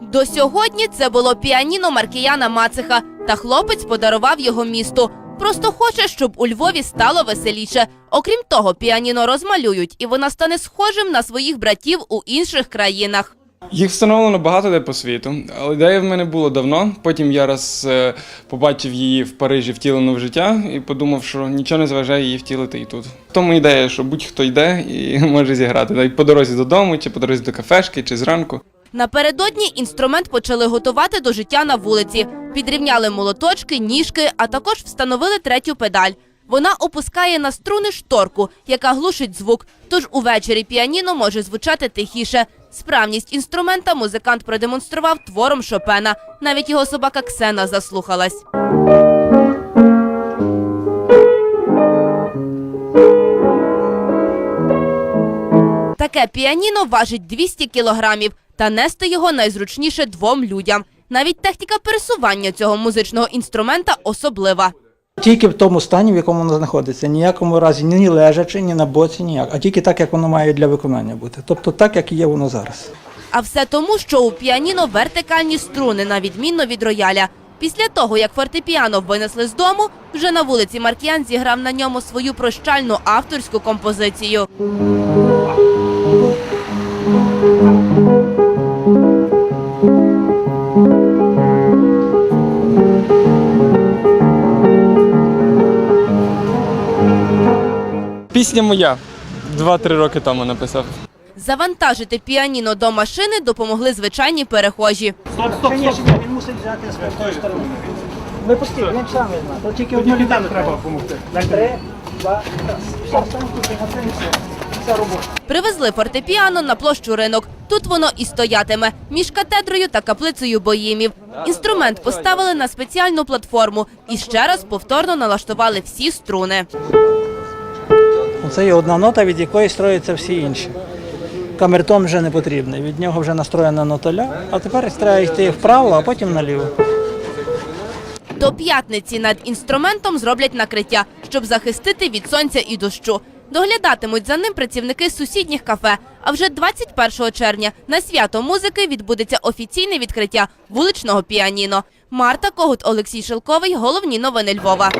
До сьогодні це було піаніно Маркіяна Мациха, та хлопець подарував його місту. Просто хоче, щоб у Львові стало веселіше. Окрім того, піаніно розмалюють, і вона стане схожим на своїх братів у інших країнах. Їх встановлено багато де по світу, але ідея в мене була давно. Потім я раз е, побачив її в Парижі втілену в життя і подумав, що нічого не заважає її втілити і тут. Тому ідея, що будь-хто йде і може зіграти, навіть по дорозі додому, чи по дорозі до кафешки, чи зранку. Напередодні інструмент почали готувати до життя на вулиці. Підрівняли молоточки, ніжки, а також встановили третю педаль. Вона опускає на струни шторку, яка глушить звук. Тож увечері піаніно може звучати тихіше. Справність інструмента музикант продемонстрував твором Шопена. Навіть його собака Ксена заслухалась. Таке піаніно важить 200 кілограмів, та нести його найзручніше двом людям. Навіть техніка пересування цього музичного інструмента особлива. Тільки в тому стані, в якому воно знаходиться, ніякому разі ні лежачи, ні на боці, ніяк, а тільки так, як воно має для виконання бути. Тобто так, як і є воно зараз. А все тому, що у піаніно вертикальні струни, на відмінно від рояля. Після того, як фортепіано винесли з дому, вже на вулиці Маркіян зіграв на ньому свою прощальну авторську композицію. Пісня моя. Два-три роки тому написав. Завантажити піаніно до машини допомогли звичайні перехожі. Стоп, стоп, стоп. Він мусить взяти з тої сторони. Ми пусті, він сам візьме. То тільки одну людину треба допомогти. Три, два, раз. Робота. Привезли фортепіано на площу ринок. Тут воно і стоятиме між катедрою та каплицею боїмів. Інструмент поставили на спеціальну платформу і ще раз повторно налаштували всі струни. Це є одна нота, від якої строяться всі інші. Камертон вже не потрібний, від нього вже настроєна нотоля, а тепер треба йти вправо, а потім наліво. До п'ятниці над інструментом зроблять накриття, щоб захистити від сонця і дощу. Доглядатимуть за ним працівники сусідніх кафе. А вже 21 червня на свято музики відбудеться офіційне відкриття вуличного піаніно. Марта Когут, Олексій Шелковий. Головні новини Львова.